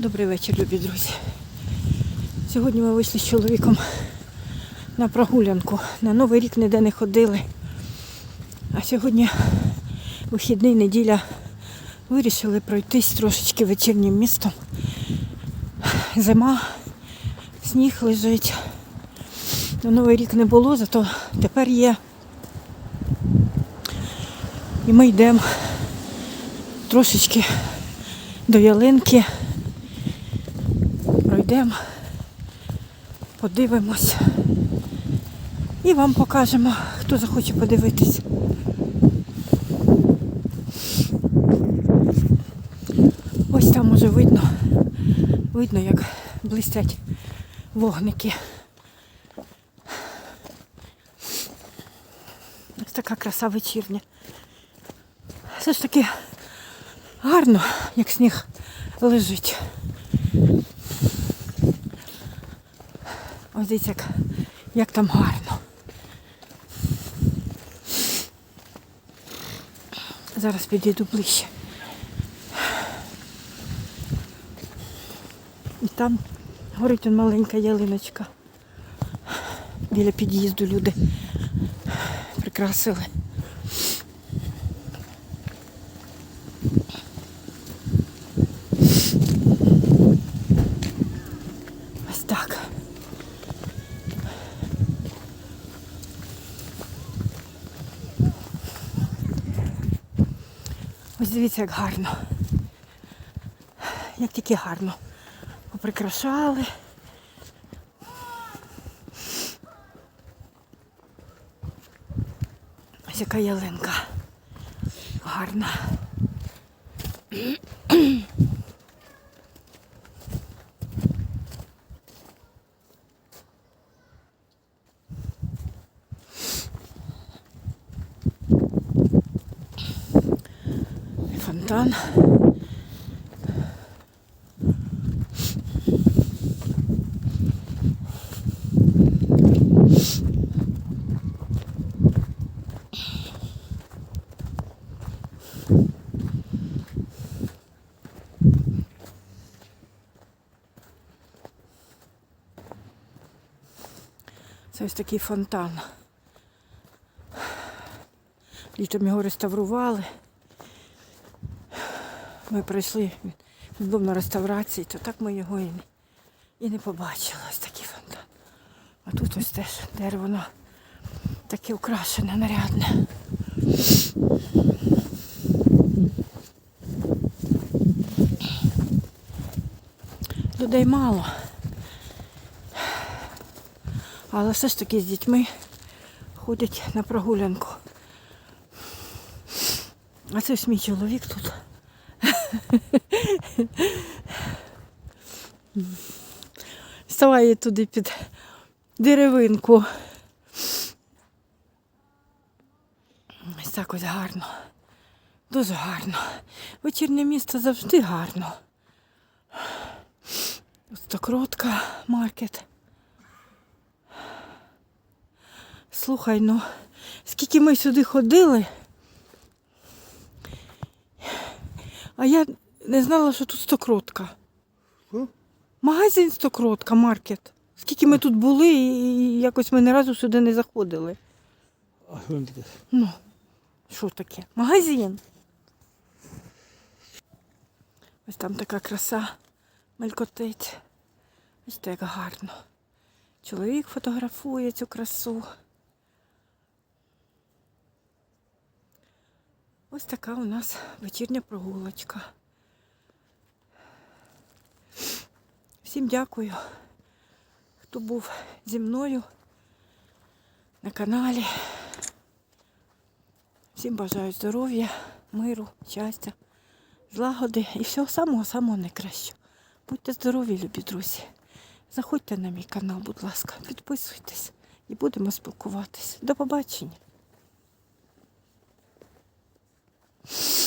Добрий вечір, любі друзі. Сьогодні ми вийшли з чоловіком на прогулянку. На Новий рік ніде не ходили. А сьогодні вихідний неділя вирішили пройтись трошечки вечірнім містом. Зима, сніг лежить. На Новий рік не було, зато тепер є. І ми йдемо трошечки до ялинки. Пройдемо, подивимось і вам покажемо, хто захоче подивитись. Ось там уже видно, видно, як блистять вогники. Ось така краса вечірня. Все ж таки гарно, як сніг лежить. Ось дивіться, як, як там гарно. Зараз підійду ближче. І там горить он маленька ялиночка. Біля під'їзду люди прикрасили. Ось так. Ось дивіться, як гарно. Як тільки гарно. Поприкрашали. Ось яка ялинка. Гарна. Фонтан. Це ось такий фонтан. Літом його реставрували. Ми прийшли, він був на реставрації, то так ми його і не, і не побачили. Ось такий фонтан. А тут ось теж дерево таке украшене, нарядне. Людей мало. Але все ж таки з дітьми ходять на прогулянку. А це ось мій чоловік тут. Ставає туди під деревинку. Ось так ось гарно. Дуже гарно. Вечірнє місто завжди гарно. Ось Стокротка, маркет. Слухай, ну, скільки ми сюди ходили, а я не знала, що тут стокротка. Що? Магазин стокротка, маркет. Скільки ми тут були, і якось ми ні разу сюди не заходили. А що він таке? Ну, що таке? Магазин. Ось там така краса мелькотить. Ось так гарно. Чоловік фотографує цю красу. Ось така у нас вечірня прогулочка. Всім дякую, хто був зі мною на каналі. Всім бажаю здоров'я, миру, щастя, злагоди і всього самого-самого найкращого. Будьте здорові, любі друзі. Заходьте на мій канал, будь ласка, підписуйтесь і будемо спілкуватись. До побачення. Yeah.